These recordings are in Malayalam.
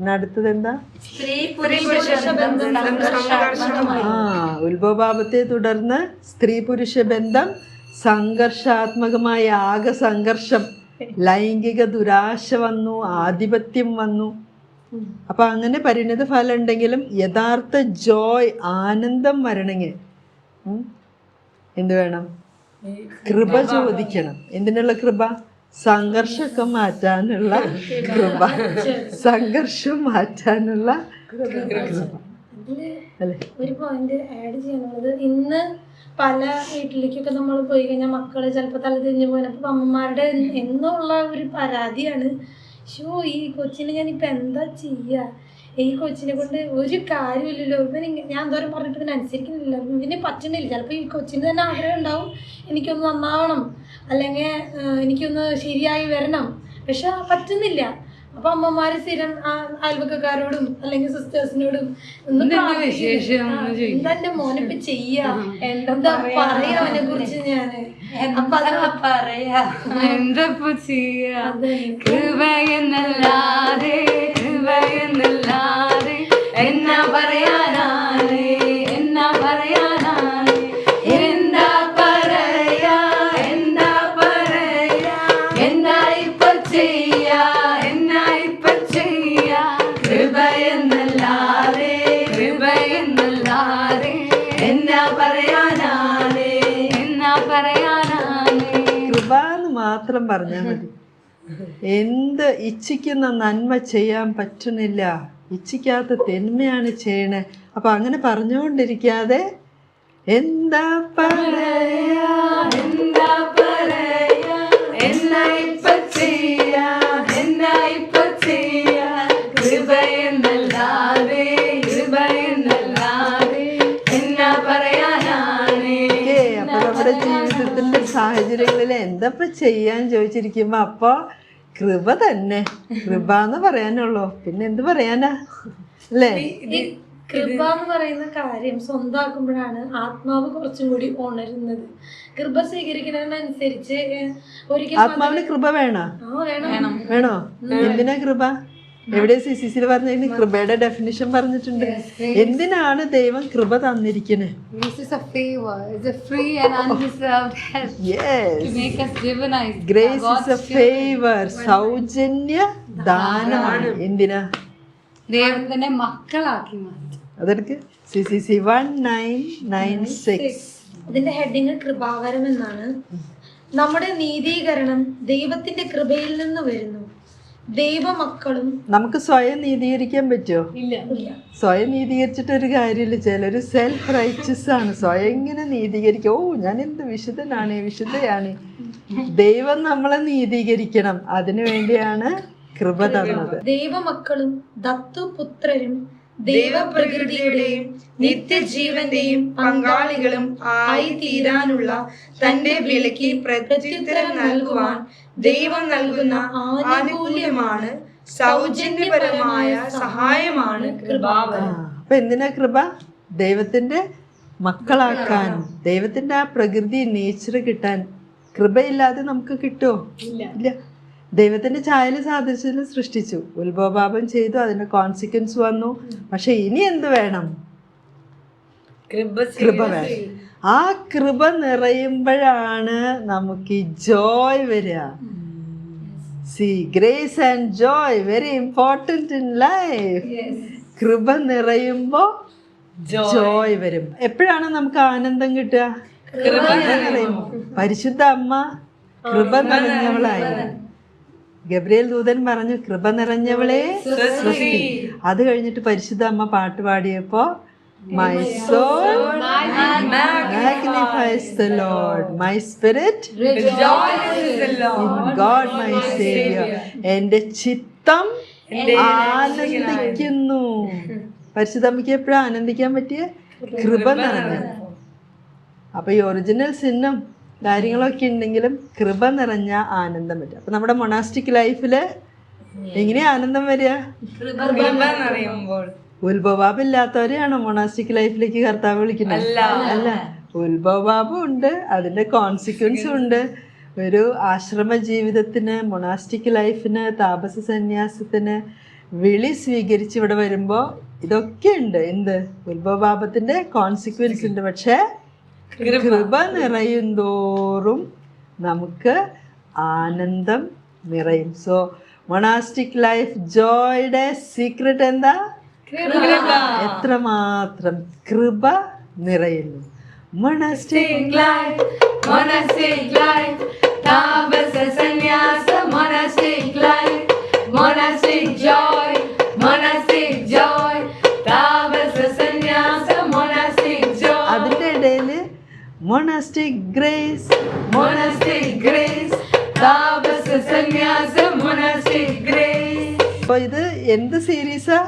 പിന്നെ അടുത്തത് എന്താ സ്ത്രീ പുരുഷ ബന്ധം സംഘർഷാത്മകമായി. ആ ഉത്ഭവഭാവത്തെ തുടർന്ന് സ്ത്രീ പുരുഷ ബന്ധം സംഘർഷാത്മകമായ ആകെ സംഘർഷം. ലൈംഗിക ദുരാശ വന്നു ആധിപത്യം വന്നു. അപ്പൊ അങ്ങനെ പരിണിത ഫലം ഉണ്ടെങ്കിലും യഥാർത്ഥ ജോയ് ആനന്ദം വരണമെങ്കിൽ ഉം, എന്ത് വേണം? കൃപ ചോദിക്കണം. എന്തിനുള്ള കൃപ? സംഘർഷമൊക്കെ മാറ്റാനുള്ള കൃപ. സംഘർഷം മാറ്റാനുള്ള ഒരു പോയിന്റ് ആഡ് ചെയ്യാനുള്ളത് ഇന്ന് പല വീട്ടിലേക്കൊക്കെ നമ്മൾ പോയി കഴിഞ്ഞാൽ മക്കൾ ചിലപ്പോൾ തല തിരിഞ്ഞു പോയപ്പോ അമ്മമാരുടെ എന്നുള്ള ഒരു പരാതിയാണ്. ഷോ ഈ കൊച്ചിനെ ഞാനിപ്പോൾ എന്താ ചെയ്യുക ഈ കൊച്ചിനെ കൊണ്ട് ഒരു കാര്യമില്ലല്ലോ ഇവൻ ഞാൻ എന്തോരം പറഞ്ഞിട്ട് ഇവൻ അനുസരിക്കുന്നില്ല. ഇവന് പറ്റുന്നില്ല ചിലപ്പോൾ ഈ കൊച്ചിന് തന്നെ ആഗ്രഹം ഉണ്ടാവും. എനിക്കൊന്ന് നന്നാവണം. അല്ലെങ്കിൽ എനിക്കൊന്ന് ശരിയായി വരണം. പക്ഷെ പറ്റുന്നില്ല. അപ്പൊ അമ്മമാര് സ്ഥിരം അയൽവക്കക്കാരോടും അല്ലെങ്കിൽ സിസ്റ്റേഴ്സിനോടും എന്താ മോനെ ഇപ്പൊ ചെയ്യാ? എന്താ പറയാ? അവനെ കുറിച്ച് ഞാൻ? പറയാ? എന്താ ചെയ്യാ? കൃപയെന്നല്ലാതെ എന്നാ പറയാനാണ്? എന്നാ പറയാനാണ്? കൃപ എന്ന് മാത്രം പറഞ്ഞാൽ മതി. എന്ത് ഇച്ഛിക്കുന്ന നന്മ ചെയ്യാൻ പറ്റുന്നില്ല. ഇച്ഛിക്കാത്ത തിന്മയാണ് ചെയ്യണേ. അപ്പൊ അങ്ങനെ പറഞ്ഞുകൊണ്ടിരിക്കാതെ എന്താ പറയാ? എന്താ സാഹചര്യങ്ങളിൽ എന്തപ്പോ ചെയ്യാൻ ചോദിച്ചിരിക്കുമ്പോ അപ്പൊ കൃപ തന്നെ. കൃപ എന്ന് പറയാനുള്ളൂ. പിന്നെ എന്ത് പറയാനാ? അല്ലേ? ഈ കൃപ എന്ന് പറയുന്ന കാര്യം സ്വന്തമാക്കുമ്പോഴാണ് ആത്മാവ് കുറച്ചും കൂടി ഉണരുന്നത്. കൃപ സ്വീകരിക്കുന്നതിനനുസരിച്ച് ഒരിക്കലും ആത്മാവിന് കൃപ വേണം? വേണോ. എന്തിനാ കൃപ? എവിടെ സി സി സിയിൽ പറഞ്ഞതിന് കൃപയുടെ ഡെഫിനിഷൻ പറഞ്ഞിട്ടുണ്ട്. എന്തിനാണ് ദൈവം കൃപ തന്നിരിക്കുന്നത്. ഗ്രേസ് ഇസ് എ ഫേവർ സൗജന്യ ദാനമാണ് എന്തിനാ? ദൈവത്തിന്റെ മക്കളാക്കി മാറ്റി. അതെടുക്ക്. C C C one nine nine six. ഇതിന്റെ ഹെഡിങ് കൃപാവരം എന്നാണ്. നമ്മുടെ നീതീകരണം ദൈവത്തിന്റെ കൃപയിൽ നിന്ന് വരുന്നു. ദൈവമക്കളും നമുക്ക് സ്വയം നീതീകരിക്കാൻ പറ്റുമോ? ഇല്ല. സ്വയം നീതീകരിച്ചിട്ട് ഒരു കാര്യമില്ല. ചിലര് സെൽഫ് റൈച്ചസ് ആണ്. സ്വയം ഇങ്ങനെ നീതീകരിക്കും. ഓ ഞാൻ എന്ത് വിശുദ്ധനാണ് വിശുദ്ധയാണ്. ദൈവം നമ്മളെ നീതീകരിക്കണം. അതിനു വേണ്ടിയാണ് കൃപ തന്നത്. ദൈവമക്കളും ദത്തുപുത്രരും ദൈവപ്രകൃതിയുടെയും നിത്യജീവന്റെയും പങ്കാളികളും ആയി തീരാനുള്ള തന്റെ വിളിക്ക് പ്രത്യുത്തരം നൽകുവാൻ ദൈവം നൽകുന്ന ആനുകൂല്യമാണ് സൗജന്യപരമായ സഹായമാണ് കൃപാവരം. ആ, അപ്പൊ എന്തിനാ കൃപ? ദൈവത്തിന്റെ മക്കളാക്കാൻ ദൈവത്തിന്റെ ആ പ്രകൃതി നേച്ചർ കിട്ടാൻ കൃപയില്ലാതെ നമുക്ക് കിട്ടുമോ ഇല്ല. ദൈവത്തിന്റെ ചായൽ സാധിച്ചതിന് സൃഷ്ടിച്ചു. ഉത്ഭവപാപം ചെയ്തു അതിന്റെ കോൺസിക്വൻസ് വന്നു. പക്ഷെ ഇനി എന്ത് വേണം? കൃപ വേണം. ആ കൃപ നിറയുമ്പോഴാണ് നമുക്ക് ഈ ജോയ് വരിക. See grace and joy very important in life കൃപ നിറയുമ്പോൾ ജോയ് വരും. എപ്പോഴാണ് നമുക്ക് ആനന്ദം കിട്ടുക? പരിശുദ്ധ അമ്മ കൃപ നിറഞ്ഞവളായി. ഗബ്രിയേൽ ദൂതൻ പറഞ്ഞു കൃപ നിറഞ്ഞവളെ അത് കഴിഞ്ഞിട്ട് പരിശുദ്ധ അമ്മ പാട്ട് പാടിയപ്പോ my soul magnifies the Lord. My spirit in God my Savior. എന്റെ ചിത്തം ആനന്ദിക്കുന്നു. പരിശുദ്ധമ്മയ്ക്ക് എപ്പോഴും ആനന്ദിക്കാൻ പറ്റിയ? കൃപ നിറഞ്ഞ. അപ്പൊ ഈ ഒറിജിനൽ സിന്നും കാര്യങ്ങളൊക്കെ ഉണ്ടെങ്കിലും കൃപ നിറഞ്ഞ ആനന്ദം വരിക. അപ്പൊ നമ്മുടെ മൊണാസ്റ്റിക് ലൈഫിൽ എങ്ങനെയാ ആനന്ദം വരിക? ഉത്ഭവപാപം ഇല്ലാത്തവരെയാണോ മൊണാസ്റ്റിക് ലൈഫിലേക്ക് കർത്താവ് വിളിക്കുന്നത്? അല്ല. ഉത്ഭവാബും ഉണ്ട് അതിന്റെ കോൺസിക്വൻസും ഉണ്ട്. ഒരു ആശ്രമ ജീവിതത്തിന് മൊണാസ്റ്റിക് ലൈഫിന് താപസ സന്യാസത്തിന് വിളി സ്വീകരിച്ച് ഇവിടെ വരുമ്പോൾ ഇതൊക്കെ ഉണ്ട്. എന്ത്? ഉത്ഭവപാപത്തിന്റെ കോൺസിക്വൻസ് ഉണ്ട്. പക്ഷേ കൃപ നിറയുന്തോറും നമുക്ക് ആനന്ദം നിറയും. സോ മൊണാസ്റ്റിക് ലൈഫ് ജോയുടെ സീക്രട്ട് എന്താ? എത്ര മാത്രം കൃപ നിറയുന്നു. മൊണാസ്റ്റിക് ലൈഫ് മൊണാസ്റ്റിക് ലൈഫ് താമസ സന്യാസ മൊണാസ്റ്റിക് ലൈഫ് മൊണാസ്റ്റിക് ജോയ് മൊണാസ് മൊണാസ്റ്റിക് ഗ്രേസ് monastic grace, താപസ സന്യാസ monastic grace, അപ്പോൾ ഇത് എന്ത് സീരീസാ?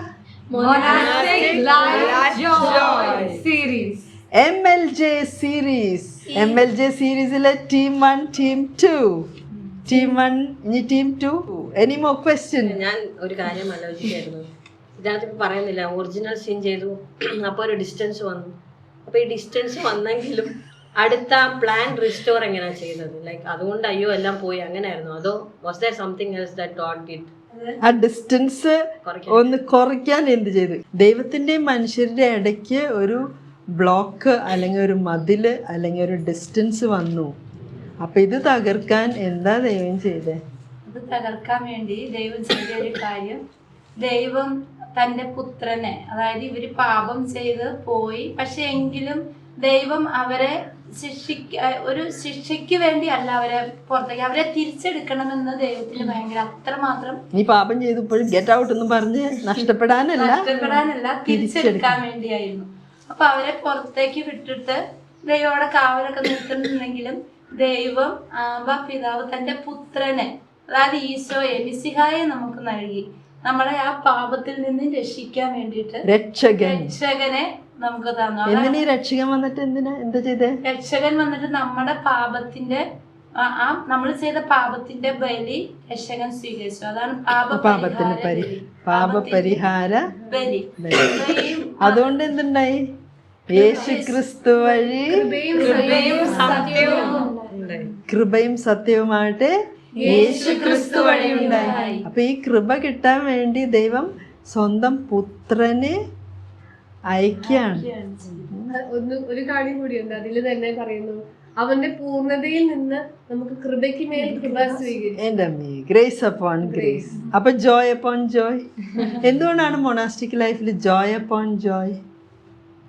Monastic life joy series. M L J series M L J സീരീസിലെ team one team two team one ഇനി team two any more question ഞാൻ ഒരു കാര്യം ആലോചിക്കായിരുന്നു ഇതിനകത്ത് ഇപ്പൊ പറയുന്നില്ല ഒറിജിനൽ സീൻ ചെയ്തു. അപ്പോൾ ഒരു ഡിസ്റ്റൻസ് വന്നു. അപ്പോൾ ഈ ഡിസ്റ്റൻസ് വന്നെങ്കിലും അടുത്ത പ്ലാൻ റിസ്റ്റോർ എങ്ങനെയാ ചെയ്യുന്നത്? ലൈക്ക് അതുകൊണ്ട് അയ്യോ എല്ലാം പോയി. അങ്ങനെയായിരുന്നു? അതോ was there something else that thought did ആ ഡിസ്റ്റൻസ് ഒന്ന് കുറയ്ക്കാൻ എന്ത് ചെയ്തു? ദൈവത്തിന്റെയും മനുഷ്യരുടെ ഇടയ്ക്ക് ഒരു ബ്ലോക്ക് അല്ലെങ്കിൽ ഒരു മതിൽ അല്ലെങ്കിൽ ഒരു ഡിസ്റ്റൻസ് വന്നു. അപ്പൊ ഇത് തകർക്കാൻ എന്താ ദൈവം ചെയ്തേ? അത് തകർക്കാൻ വേണ്ടി ദൈവം ചെയ്ത ഒരു കാര്യം ദൈവം തന്റെ പുത്രനെ അതായത് ഇവർ പാപം ചെയ്ത് പോയി. പക്ഷെ എങ്കിലും ദൈവം അവരെ ശിക്ഷിക്ക ഒരു ശിക്ഷയ്ക്ക് വേണ്ടി അല്ല അവരെ പുറത്തേക്ക് അവരെ തിരിച്ചെടുക്കണമെന്ന് ദൈവത്തിന് ഭയങ്കര അത്രമാത്രം നീ പാപം ചെയ്തപ്പോഴും ഗെറ്റ് ഔട്ട് എന്ന് പറഞ്ഞ് നഷ്ടപ്പെടാനല്ല നഷ്ടപ്പെടാനല്ല തിരിച്ചെടുക്കാൻ വേണ്ടിയായിരുന്നു. അപ്പൊ അവരെ പുറത്തേക്ക് വിട്ടിട്ട് ദൈവയുടെ കാവലൊക്കെ നിർത്തുന്നുണ്ടെങ്കിലും ദൈവം ആബ പിതാവ് തന്റെ പുത്രനെ അതായത് ഈശോയെ മിസിഹായെ നമുക്ക് നൽകി. നമ്മളെ ആ പാപത്തിൽ നിന്ന് രക്ഷിക്കാൻ വേണ്ടിയിട്ട് രക്ഷകനെ നമുക്ക് തന്നു. എന്തിനാ ഈ രക്ഷകൻ വന്നിട്ട് എന്തിനാ? എന്താ ചെയ്തേ? രക്ഷകൻ വന്നിട്ട് നമ്മുടെ പാപത്തിന്റെ ആ- നമ്മൾ ചെയ്ത പാപത്തിന്റെ ബലി രക്ഷകൻ സ്വീകരിച്ചു. അതാണ് പാപത്തിന്റെ പരി പാപപരിഹാര ബലി. അതുകൊണ്ട് എന്തുണ്ടായി? യേശു ക്രിസ്തു വഴി കൃപയും സത്യവുമായിട്ട് യേശു ക്രിസ്തു വഴി ഉണ്ടായി. അപ്പൊ ഈ കൃപ കിട്ടാൻ വേണ്ടി ദൈവം സ്വന്തം പുത്രനെ അയക്കാണ് ഒന്ന് ഒരു കാര്യം കൂടിയുണ്ട് അതിൽ തന്നെ പറയുന്നു അവന്റെ പൂർണതയിൽ നിന്ന് നമുക്ക് കൃപയ്ക്ക് മേൽ കൃപ സ്വീകരിക്കും ഗ്രേസ് അപ്പോൺ ഗ്രേസ് അപ്പൊ ജോയ് അപ്പോൺ ജോയ് എന്തുകൊണ്ടാണ് മൊണാസ്റ്റിക് ലൈഫിൽ ജോയ് അപ്പോൺ ജോയ്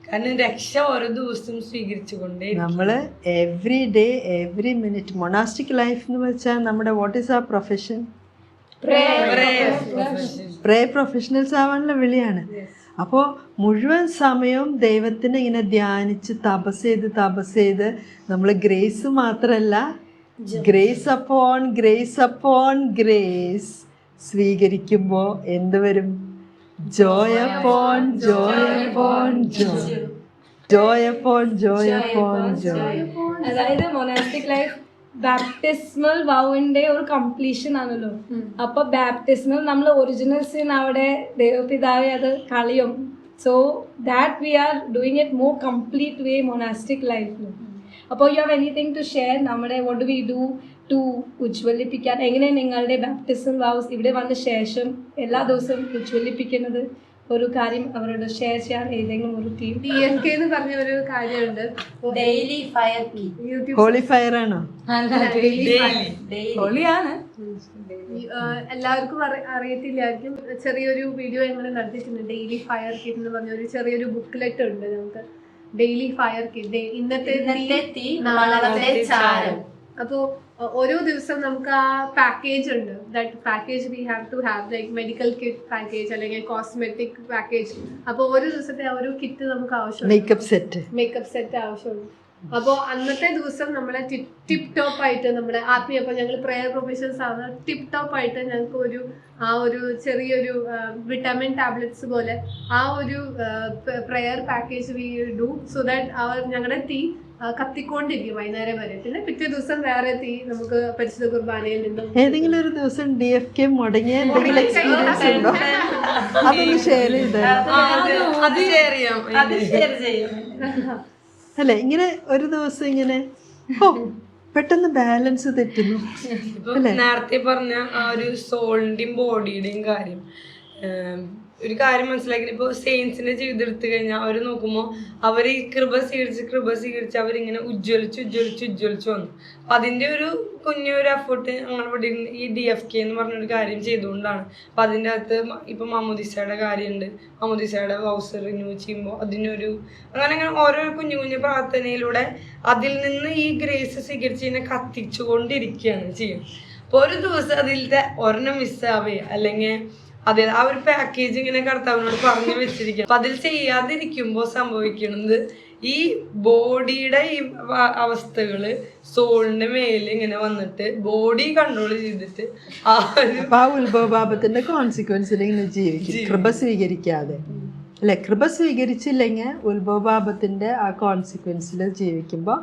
കാരണം രക്ഷ ഓരോ ദിവസവും സ്വീകരിച്ചുകൊണ്ടേ നമ്മൾ every day every minute monastic life എന്ന് വെച്ചാൽ നമ്മുടെ വാട്ട് ഈസ് ആ പ്രൊഫഷൻ പ്രേ പ്രൊഫഷണൽസ് ആവാനുള്ള വിളിയാണ്. അപ്പോൾ മുഴുവൻ സമയവും ദൈവത്തിനെ ഇങ്ങനെ ധ്യാനിച്ച് തപസ് ചെയ്ത് തപസ് ചെയ്ത് നമ്മൾ ഗ്രേസ് മാത്രമല്ല grace upon grace upon grace സ്വീകരിക്കുമ്പോൾ എന്ത് വരും? ജോയ പോൺ ജോയ പോൺ ജോ ജോയ പോൺ ജോയ പോൺ ജോ അതായത് മൊനാസ്റ്റിക് ലൈഫ് ബാപ്റ്റിസ്മൽ വൗവിന്റെ ഒരു കംപ്ലീഷൻ ആണല്ലോ. അപ്പൊ ബാപ്റ്റിസ്മൽ നമ്മൾ ഒറിജിനൽ സീൻ അവിടെ ദൈവപിതാവെ അത് കളിയും. So that we are doing it more complete way monastic ലൈഫിൽ അപ്പോൾ you have anything to share നമ്മുടെ വോട്ട് വി ഡു ടു ഉജ്വലിപ്പിക്കാൻ എങ്ങനെ നിങ്ങളുടെ ബാപ്റ്റിസം വാവ്സ് ഇവിടെ വന്ന ശേഷം എല്ലാ ദിവസവും ഉജ്വലിപ്പിക്കുന്നത് ഒരു കാര്യം അവരോട് ഷെയർ ചെയ്യാൻ ഏതെങ്കിലും ഒരു ടീം ഡി എസ് കെ എന്ന് പറഞ്ഞ ഒരു കാര്യമുണ്ട്. ഡെയിലി ഫയർ ഹോളി ഫയർ ആണോ? ഹോളിയാണ്. എല്ലാവർക്കും അറി- അറിയത്തില്ലായിരിക്കും. ചെറിയൊരു വീഡിയോ ഞങ്ങൾ നടത്തിയിട്ടുണ്ട്. ഡെയിലി ഫയർ കിറ്റ് എന്ന് പറഞ്ഞ ഒരു ചെറിയൊരു ബുക്ക്ലെറ്റ് ഉണ്ട് നമുക്ക്. ഡെയിലി ഫയർ കിറ്റ് ഇന്നത്തെ ഇന്നത്തെ തീ, തീ നാളത്തെ ചാരം. അപ്പോൾ ഓരോ ദിവസം നമുക്ക് ആ പാക്കേജ് ഉണ്ട്. That package we have to have like medical kit package അല്ലെങ്കിൽ കോസ്മെറ്റിക് പാക്കേജ് അപ്പോൾ ഓരോ ദിവസത്തെ ആ ഒരു കിറ്റ് നമുക്ക് ആവശ്യമുണ്ട്. മേക്കപ്പ് സെറ്റ് മേക്കപ്പ് സെറ്റ് ആവശ്യമുണ്ട്. അപ്പോൾ അന്നത്തെ ദിവസം നമ്മളെ ടിപ് ടോപ്പ് ആയിട്ട് നമ്മളെ ആത്മീയ അപ്പോൾ ഞങ്ങൾ പ്രയർ പ്രൊഫഷൻസ് ആണ് ടിപ് ടോപ്പ് ആയിട്ട് ഞങ്ങൾക്ക് ഒരു ആ ഒരു ചെറിയൊരു വിറ്റാമിൻ ടാബ്ലറ്റ്സ് പോലെ ആ ഒരു prayer package we do so that അവർ ഞങ്ങളുടെ ആ, കത്തിക്കൊണ്ടിരിക്കും വൈകുന്നേരം വരെ. പിന്നെ പിറ്റേ ദിവസം വേറെ തീ നമുക്ക് പരിശുദ്ധ കുർബാനയിൽ നിന്നും ഏതെങ്കിലും ഒരു ദിവസം ഡി എഫ് കെ മുടങ്ങിയ എന്തെങ്കിലും എക്സ്പീരിയൻസ് ഉണ്ടോ? അതൊന്ന് ഷെയർ ചെയ്ത്. അത് ഷെയർ ചെയ്യാം. അത് ഷെയർ ചെയ്യും. അല്ലെ ഇങ്ങനെ ഒരു ദിവസം ഇങ്ങനെ പെട്ടെന്ന് ബാലൻസ് തെറ്റുന്നു. ഇപ്പൊ നേരത്തെ പറഞ്ഞ ആ ഒരു സോളിന്റെയും ബോഡിയുടെയും കാര്യം. ഒരു കാര്യം മനസ്സിലാക്കി. ഇപ്പോൾ സെയിൻസിന്റെ ജീവിതം എടുത്തു കഴിഞ്ഞാൽ അവർ നോക്കുമ്പോൾ അവർ ഈ കൃപ സ്വീകരിച്ച് കൃപ സ്വീകരിച്ച് അവരിങ്ങനെ ഉജ്ജ്വലിച്ച് ഉജ്ജ്വലിച്ച് ഉജ്ജ്വലിച്ച് വന്നു. അപ്പം അതിന്റെ ഒരു കുഞ്ഞൊരു എഫേർട്ട് ഞങ്ങളെ ഇവിടെ ഇരുന്ന് ഈ ഡി എഫ് കെ എന്ന് പറഞ്ഞൊരു കാര്യം ചെയ്തുകൊണ്ടാണ്. അപ്പം അതിന്റെ അകത്ത് ഇപ്പം മമ്മൂദിസയുടെ കാര്യമുണ്ട് മമ്മൂദിസയുടെ ഹൗസ് റിന്യൂ ചെയ്യുമ്പോൾ അതിനൊരു അങ്ങനെ അങ്ങനെ ഓരോ കുഞ്ഞു കുഞ്ഞു പ്രാർത്ഥനയിലൂടെ അതിൽ നിന്ന് ഈ ഗ്രേസ് സ്വീകരിച്ച് ഇതിനെ കത്തിച്ചുകൊണ്ടിരിക്കുകയാണ് ചെയ്യും അപ്പോൾ ഒരു ദിവസം അതിലത്തെ ഒരെണ്ണം മിസ്സാവേ അല്ലെങ്കിൽ അതെ ആ ഒരു പാക്കേജ് ഇങ്ങനെ കർത്താവിനോട് പറഞ്ഞു വെച്ചിരിക്കും അപ്പൊ അതിൽ ചെയ്യാതിരിക്കുമ്പോൾ സംഭവിക്കുന്നത് ഈ ബോഡിയുടെ ഈ അവസ്ഥകൾ സോളിന്റെ മേലെ ഇങ്ങനെ വന്നിട്ട് ബോഡി കൺട്രോൾ ചെയ്തിട്ട് ആ ഉത്ഭവപാപത്തിന്റെ കോൺസിക്വൻസിൽ ഇങ്ങനെ ജീവിക്കും. കൃപ സ്വീകരിക്കാതെ. അല്ലെ? കൃപ സ്വീകരിച്ചില്ലെങ്കിൽ ഉത്ഭവപാപത്തിന്റെ ആ കോൺസിക്വൻസിൽ ജീവിക്കുമ്പോൾ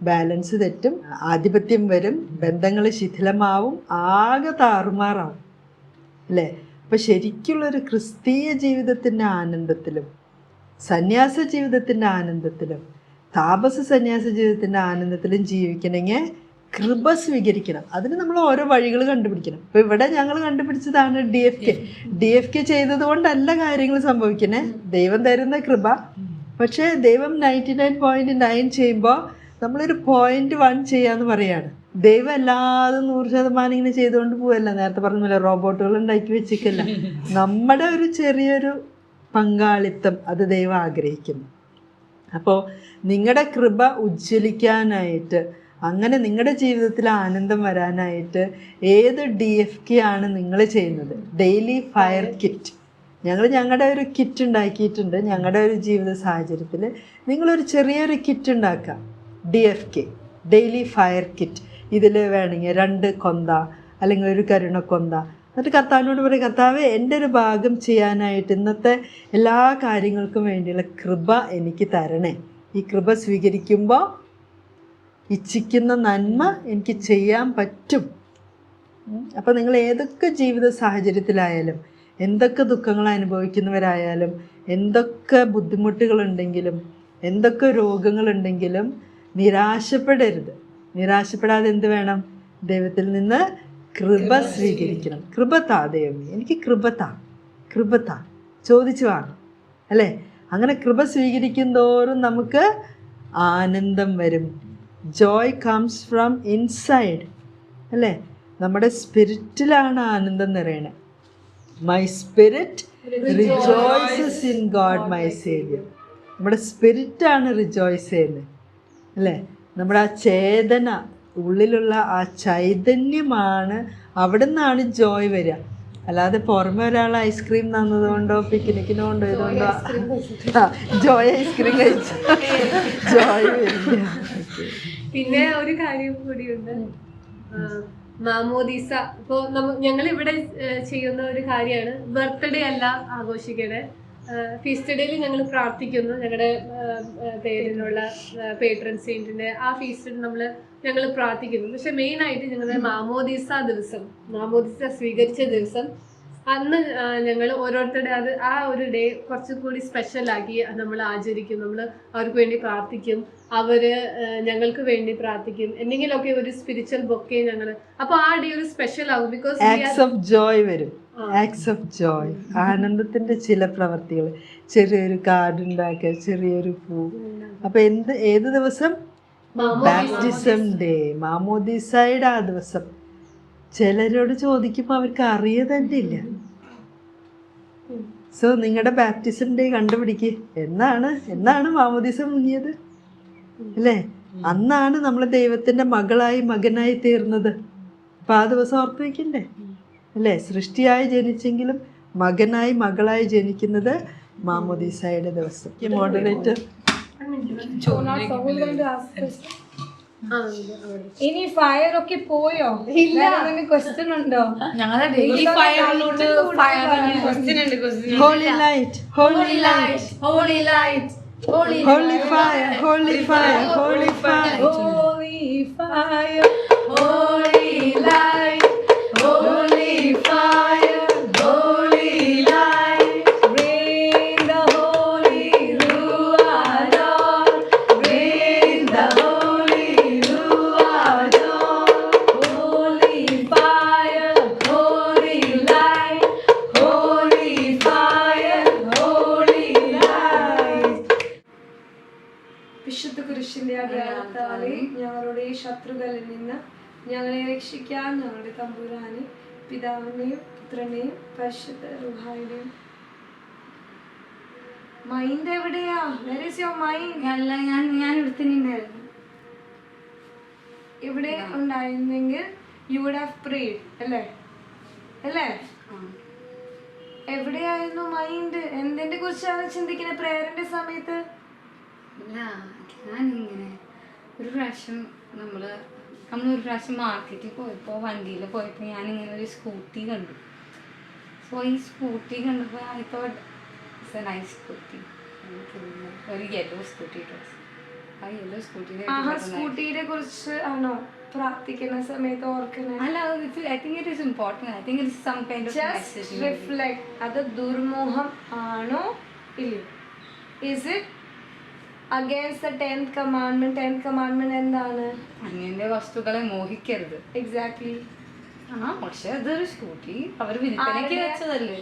ബാലൻസ് തെറ്റും ആധിപത്യം വരും ബന്ധങ്ങൾ ശിഥിലമാവും ആകെ താറുമാറാവും. അല്ലേ? അപ്പൊ ശരിക്കുള്ളൊരു ക്രിസ്തീയ ജീവിതത്തിന്റെ ആനന്ദത്തിലും സന്യാസ ജീവിതത്തിന്റെ ആനന്ദത്തിലും താപസ സന്യാസ ജീവിതത്തിന്റെ ആനന്ദത്തിലും ജീവിക്കണമെങ്കിൽ കൃപ സ്വീകരിക്കണം. അതിന് നമ്മൾ ഓരോ വഴികൾ കണ്ടുപിടിക്കണം. ഇപ്പൊ ഇവിടെ ഞങ്ങൾ കണ്ടുപിടിച്ചതാണ് D F K D F K ചെയ്തത് കൊണ്ടല്ല കാര്യങ്ങൾ സംഭവിക്കണേ. ദൈവം തരുന്ന കൃപ. പക്ഷേ ദൈവം നയന്റി നയൻ പോയിന്റ് നയൻ ചെയ്യുമ്പോൾ നമ്മളൊരു പോയിന്റ് വൺ ചെയ്യാന്ന് പറയാണ്. ദൈവം എല്ലാതും നൂറ് ശതമാനം ഇങ്ങനെ ചെയ്തുകൊണ്ട് പോവല്ല? നേരത്തെ പറഞ്ഞ പോലെ റോബോട്ടുകൾ ഉണ്ടാക്കി വെച്ചിക്കല്ല? നമ്മുടെ ഒരു ചെറിയൊരു പങ്കാളിത്തം അത് ദൈവം ആഗ്രഹിക്കുന്നു. അപ്പോൾ നിങ്ങളുടെ കൃപ ഉജ്ജ്വലിക്കാനായിട്ട് അങ്ങനെ നിങ്ങളുടെ ജീവിതത്തിൽ ആനന്ദം വരാനായിട്ട് ഏത് ഡി എഫ് കെ ആണ് നിങ്ങൾ ചെയ്യുന്നത്? ഡെയിലി ഫയർ കിറ്റ് ഞങ്ങൾ ഞങ്ങളുടെ ഒരു കിറ്റ് ഉണ്ടാക്കിയിട്ടുണ്ട് ഞങ്ങളുടെ ഒരു ജീവിത സാഹചര്യത്തിൽ നിങ്ങളൊരു ചെറിയൊരു കിറ്റ് ഉണ്ടാക്കുക D F K daily fire kit ഇതിൽ വേണമെങ്കിൽ രണ്ട് കൊന്ത അല്ലെങ്കിൽ ഒരു കരുണക്കൊന്ത എന്നിട്ട് കർത്താവിനോട് പറയും കർത്താവ് എന്റെ ഒരു ഭാഗം ചെയ്യാനായിട്ട് ഇന്നത്തെ എല്ലാ കാര്യങ്ങൾക്കും വേണ്ടിയുള്ള കൃപ എനിക്ക് തരണേ. ഈ കൃപ സ്വീകരിക്കുമ്പോൾ ഇച്ഛിക്കുന്ന നന്മ എനിക്ക് ചെയ്യാൻ പറ്റും. അപ്പോൾ നിങ്ങൾ ഏതൊക്കെ ജീവിത സാഹചര്യത്തിലായാലും എന്തൊക്കെ ദുഃഖങ്ങൾ അനുഭവിക്കുന്നവരായാലും എന്തൊക്കെ ബുദ്ധിമുട്ടുകളുണ്ടെങ്കിലും എന്തൊക്കെ രോഗങ്ങളുണ്ടെങ്കിലും നിരാശപ്പെടരുത്. നിരാശപ്പെടാതെ എന്ത് വേണം? ദൈവത്തിൽ നിന്ന് കൃപ സ്വീകരിക്കണം. കൃപ താ ദൈവമേ. എനിക്ക് കൃപ താ. കൃപ താ. ചോദിച്ചു വാങ്ങും. അല്ലേ? അങ്ങനെ കൃപ സ്വീകരിക്കും തോറും നമുക്ക് ആനന്ദം വരും. ജോയ് കംസ് ഫ്രം ഇൻസൈഡ് അല്ലേ? നമ്മുടെ സ്പിരിറ്റിലാണ് ആനന്ദം നിറയണേ. My spirit rejoices in God my saviour നമ്മുടെ സ്പിരിറ്റാണ് റിജോയ്സ് ചെയ്യുന്നത്. അല്ലേ? നമ്മുടെ ആ ചേതന ഉള്ളിലുള്ള ആ ചൈതന്യമാണ് അവിടെ നിന്നാണ് ജോയ് വരിക. അല്ലാതെ പുറമെ ഒരാൾ ഐസ്ക്രീം തന്നതുകൊണ്ടോ പിക്നിക്കിന് കൊണ്ടോ ഇതുകൊണ്ടോ ജോയ് ഐസ്ക്രീം കഴിച്ചു ജോയ് വരില്ല പിന്നെ ഒരു കാര്യം കൂടിയുണ്ട്. മാമോദീസ. ഇപ്പോ നമ്മ ഞങ്ങൾ ഇവിടെ ചെയ്യുന്ന ഒരു കാര്യമാണ് ബർത്ത്ഡേ അല്ല ആഘോഷിക്കണേ. ഫീസ്റ്റ് ഡേയിൽ ഞങ്ങൾ പ്രാർത്ഥിക്കുന്നു. ഞങ്ങളുടെ പേരിനുള്ള പേട്രൺ സെയിന്റിന്റെ ആ ഫീസ്റ്റിൽ നമ്മൾ ഞങ്ങൾ പ്രാർത്ഥിക്കുന്നു. പക്ഷെ മെയിനായിട്ട് ഞങ്ങളുടെ മാമോദീസ ദിവസം മാമോദീസ സ്വീകരിച്ച ദിവസം അന്ന് ഞങ്ങൾ ഓരോരുത്തരുടെ അത് ആ ഒരു ഡേ കുറച്ചും കൂടി സ്പെഷ്യലാക്കി നമ്മൾ ആചരിക്കും. നമ്മൾ അവർക്ക് വേണ്ടി പ്രാർത്ഥിക്കും. അവർ ഞങ്ങൾക്ക് വേണ്ടി പ്രാർത്ഥിക്കും. എന്തെങ്കിലുമൊക്കെ ഒരു സ്പിരിച്വൽ ബൊക്കെ ഞങ്ങൾ അപ്പോൾ ആ ഡേ ഒരു സ്പെഷ്യൽ ആകും ബിക്കോസ് ആക്സ് ഓഫ് ജോയ് വരും. ആക്സ് ഓഫ് ജോയ് ആനന്ദത്തിന്റെ ചില പ്രവർത്തികൾ ചെറിയൊരു കാർഡ് ഉണ്ടാക്കുക ചെറിയൊരു പൂ. അപ്പൊ എന്ത് ഏത് ദിവസം? ബാപ്റ്റിസം ഡേ മാമോദിസയുടെ ആ ദിവസം. ചിലരോട് ചോദിക്കുമ്പോൾ അവർക്ക് അറിയ തന്നെ ഇല്ല സോ നിങ്ങളുടെ ബാപ്റ്റിസം ഡേ കണ്ടുപിടിക്ക്. എന്നാണ് എന്നാണ് മാമോദിസം മുങ്ങിയത്? അല്ലേ? അന്നാണ് നമ്മൾ ദൈവത്തിന്റെ മകളായി മകനായി തീർന്നത്. അപ്പൊ ആ ദിവസം ഓർത്ത് വയ്ക്കണ്ടേ അല്ലേ? സൃഷ്ടിയായി ജനിച്ചെങ്കിലും മകനായി മകളായി ജനിക്കുന്നത് മാമോദിസായുടെ ദിവസം. മോഡറേറ്റർ ഇനി ഫയർ ഒക്കെ പോയോ? ഇല്ല. ക്വസ്റ്റ്യൻ ഉണ്ടോ? ഞങ്ങളുടെ ഡെയിലി ഫയർ ക്വസ്റ്റ്യൻ ഉണ്ട് question holy light holy light holy light holy holy fire holy fire holy fire ഞങ്ങളുടെ തമ്പുരാനെ പിതാവിനെയും പുത്രനെയും പരിശുദ്ധ റുഹായുടെയും മൈൻഡ് എവിടെയാ? വെർ ഇസ് യുവർ മൈൻഡ് അല്ല ഞാൻ ഞാൻ നിന്നായിരുന്നു. ഇവിടെ ഉണ്ടായിരുന്നെങ്കിൽ യു വുഡ് ഹാവ് പ്രീഡ് അല്ലേ? അല്ലേ? എവിടെയായിരുന്നു മൈൻഡ്? എന്തിനെ കുറിച്ചാണ് ചിന്തിക്കുന്നത് പ്രേയറിന്റെ സമയത്ത്? ഇങ്ങനെ ഒരു പ്രാവശ്യം നമ്മൾ നമ്മൾ ഒരു പ്രാവശ്യം മാർക്കറ്റിൽ പോയപ്പോൾ വണ്ടിയിൽ പോയപ്പോൾ ഞാൻ ഇങ്ങനെ ഒരു സ്കൂട്ടി കണ്ടു. സോ ഈ സ്കൂട്ടി കണ്ടപ്പോൾ I thought it's a nice scooty ഒരു യെല്ലോ സ്കൂട്ടി ഡ്രസ് ആ യെല്ലോ സ്കൂട്ടി സ്കൂട്ടിയെ കുറിച്ച് ആണോ പ്രാർത്ഥിക്കുന്ന സമയത്ത് ഓർക്കുന്നത് അല്ല I think it is important I think it some kind of reflect അത് ദുർമോഹം ആണോ ഇല്ലയോ? Is it against the tenth commandment tenth commandment എന്താണ് അന്യന്റെ വസ്തുക്കളെ മോഹിക്കരുത് എക്സാക്ട്ലി ആ പക്ഷെ അതൊരു സ്കൂട്ടി അവർ വിൽപ്പനയ്ക്ക്? വെച്ചതല്ലേ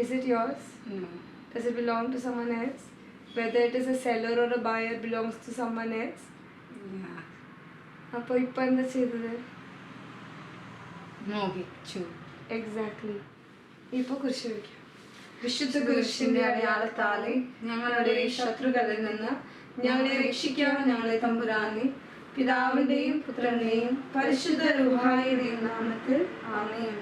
is it yours? No. Does it belong to someone else? Whether it is a seller or a buyer belongs to someone else. Yeah. അപ്പോൾ ഇപ്പൊ എന്താ ചെയ്തത് മോഹിച്ചു എക്സാക്ട്ലി ഇപ്പോൾ കുറിച്ച് വയ്ക്കാം വിശുദ്ധ കുരിശിന്റെ അടയാളത്താലെ ഞങ്ങളുടെ ശത്രുക്കളിൽ നിന്ന് ഞങ്ങളെ രക്ഷിക്കാൻ ഞങ്ങളെ തമ്പുരാനെ പിതാവിന്റെയും പുത്രന്റെയും പരിശുദ്ധ രൂപായുടെയും നാമത്തിൽ ആമേൻ.